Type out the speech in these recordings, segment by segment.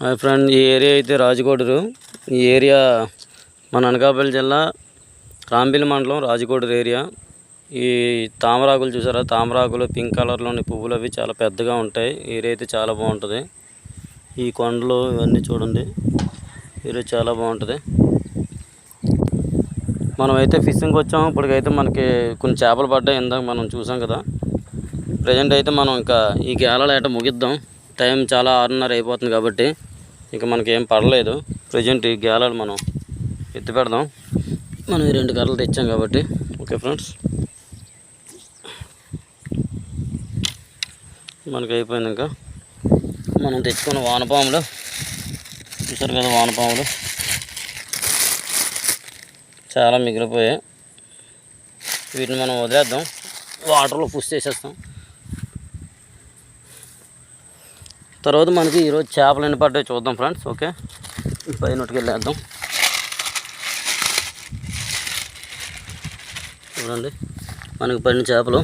Hi friend ఈ area అయితే రాజకోడూరు ఈ ఏరియా మన అనకాపల్లి జిల్లా రాంబిల్ మండలం రాజకోటరు ఏరియా. ఈ తామరాకులు చూసారా? తామరాకులు పింక్ కలర్లోని పువ్వులు అవి చాలా పెద్దగా ఉంటాయి. ఏరియా అయితే చాలా బాగుంటుంది. ఈ కొండలు ఇవన్నీ చూడండి. ఏరియా చాలా బాగుంటుంది. మనం అయితే ఫిషింగ్కి వచ్చాం. ఇప్పటికైతే మనకి కొన్ని చేపలు పడ్డాయి. ఇందాక మనం చూసాం కదా. ప్రజెంట్ అయితే మనం ఇంకా ఈ గేలాలు ఏట ముగిద్దాం. టైం చాలా ఆరున్నర అయిపోతుంది కాబట్టి ఇంకా మనకి ఏం పడలేదు. ప్రజెంట్ ఈ గేలాలు మనం ఎత్తి పెడదాం. మనం ఈ రెండు కర్రలు తెచ్చాం కాబట్టి. ఓకే ఫ్రెండ్స్ మనకి అయిపోయింది ఇంకా మనం తెచ్చుకున్న వానపాములు. చూసారు కదా వానపాములు? చాలా మిగిలిపోయాయి. వీటిని మనం వదిలేద్దాం. వాటర్లో పుష్ చేసేస్తాం. తర్వాత మనకి ఈరోజు చేపలు ఎన్ని పడ్డాయి చూద్దాం ఫ్రెండ్స్ ఓకే? పైన వెళ్ళేద్దాం చూడండి మనకి పడిన చేపలు.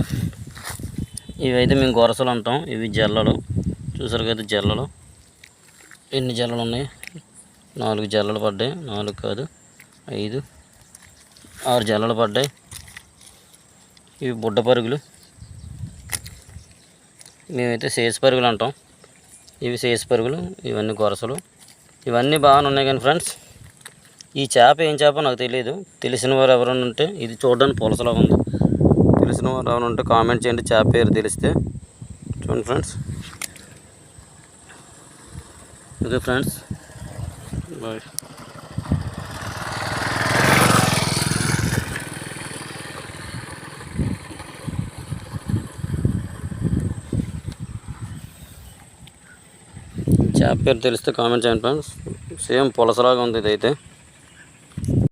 ఇవైతే మేము గొరసలు అంటాం ఇవి జల్లలు. చూసారు కదా జల్లలు? ఎన్ని జల్లలు ఉన్నాయి? నాలుగు జల్లలు పడ్డాయి నాలుగు కాదు ఐదు ఆరు జల్లలు పడ్డాయి. ఇవి బుడ్డ పరుగులు. మేమైతే సేస్ పరుగులు అంటాం. ఇవి సేసు పరుగులు ఇవన్నీ గొరసలు. ఇవన్నీ బాగానే ఉన్నాయి కానీ ఫ్రెండ్స్ ఈ చేప ఏం చేప నాకు తెలియదు తెలిసిన వారు ఎవరైనా ఉంటే ఇది చూడడానికి పులసలా ఉంది. తెలిసిన వారు ఎవరైనా ఉంటే కామెంట్ చేయండి చేప పేరు తెలిస్తే. చూడండి ఫ్రెండ్స్. Okay friends. బాయ్. చేప పేరు తెలిస్తే కామెంట్ చేయండి ఫ్రెండ్స్. సేమ్ పులసలాగా ఉంది ఇదైతే.